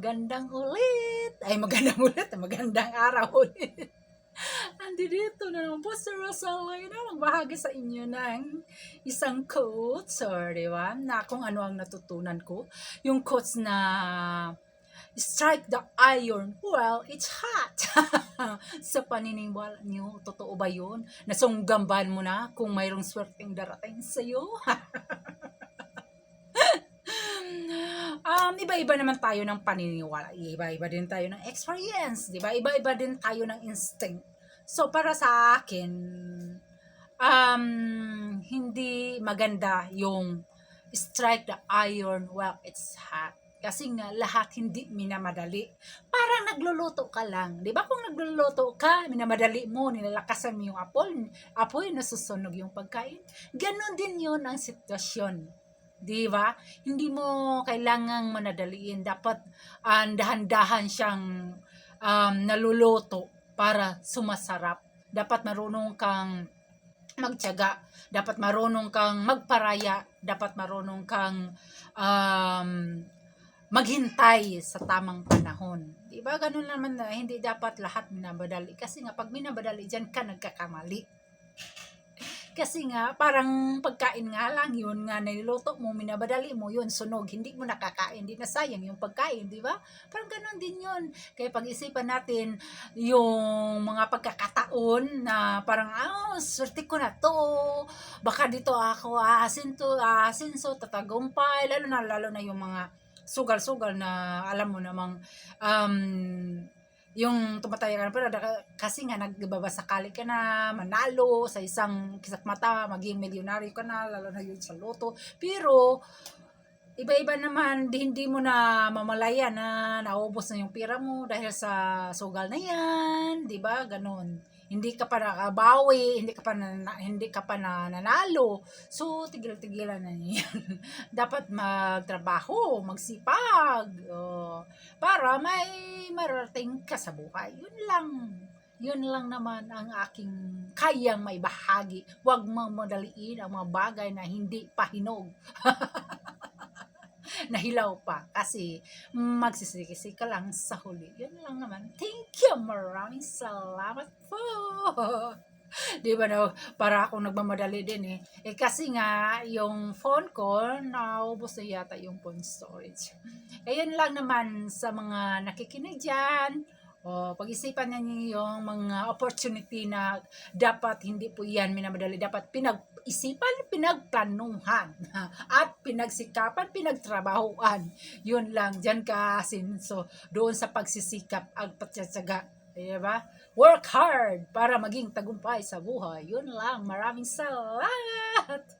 magandang ulit. Ay, magandang ulit. Magandang araw ulit. Andito na naman po si Rosalina magbahagi sa inyo ng isang quote, or di ba, na kung ano ang natutunan ko. Yung quotes na strike the iron while it's hot. sa paniniwala nyo, totoo ba yun? Nasunggamban mo na kung mayroong swerteng darating sa'yo? um, iba-iba naman tayo ng paniniwala. Iba-iba din tayo ng experience, di ba? Iba-iba din tayo ng instinct. So, para sa akin, um, hindi maganda yung strike the iron while it's hot. Kasi nga, lahat hindi minamadali. Parang nagluluto ka lang. Di ba kung nagluluto ka, minamadali mo, nilalakasan mo yung apoy, apoy, nasusunog yung pagkain. Ganon din yun ang sitwasyon. Di ba? Hindi mo kailangang manadaliin. Dapat ah, dahan-dahan siyang um, naluluto para sumasarap. Dapat marunong kang magtiyaga. Dapat marunong kang magparaya. Dapat marunong kang um, maghintay sa tamang panahon. Di ba? Ganun naman na hindi dapat lahat minabadali. Kasi nga, pag minabadali, dyan ka nagkakamali. Kasi nga, parang pagkain nga lang yun nga niluto mo, minabadali mo yun, sunog, hindi mo nakakain, hindi na sayang yung pagkain, di ba? Parang ganun din yun. Kaya pag-isipan natin yung mga pagkakataon na parang, ah, oh, swerte ko na to. Baka dito ako aasin to, aasin so, tatagumpay, lalo na, lalo na yung mga sugal-sugal na alam mo namang um, yung tumataya ka na pero kasi nga nagbabasakali ka na manalo sa isang kisat mata maging milyonaryo ka na lalo na yun sa loto. Pero iba-iba naman di, hindi mo na mamalaya na naubos na yung pera mo dahil sa sugal na yan di ba? Ganon hindi ka pa nakabawi, hindi ka pa na, hindi ka pa na nanalo. So tigil-tigilan na niyan. Dapat magtrabaho, magsipag, oh, para may marating ka sa buhay. Yun lang. Yun lang naman ang aking kayang may bahagi. Huwag mong ang mga bagay na hindi pa hinog. nahilaw pa kasi magsisisi ka lang sa huli. Yun lang naman. Thank you. Maraming salamat po. Di ba no? Para akong nagmamadali din eh. Eh kasi nga, yung phone ko, naubos na yata yung phone storage. Eh yun lang naman sa mga nakikinig dyan. O, pag-isipan ninyo yung mga opportunity na dapat hindi po yan minamadali. Dapat pinag-isipan, pinagplanuhan. At pinagsikapan, pinagtrabahuan. Yun lang. Diyan ka sinso. Doon sa pagsisikap at patsatsaga. Diba? Work hard para maging tagumpay sa buhay. Yun lang. Maraming salamat.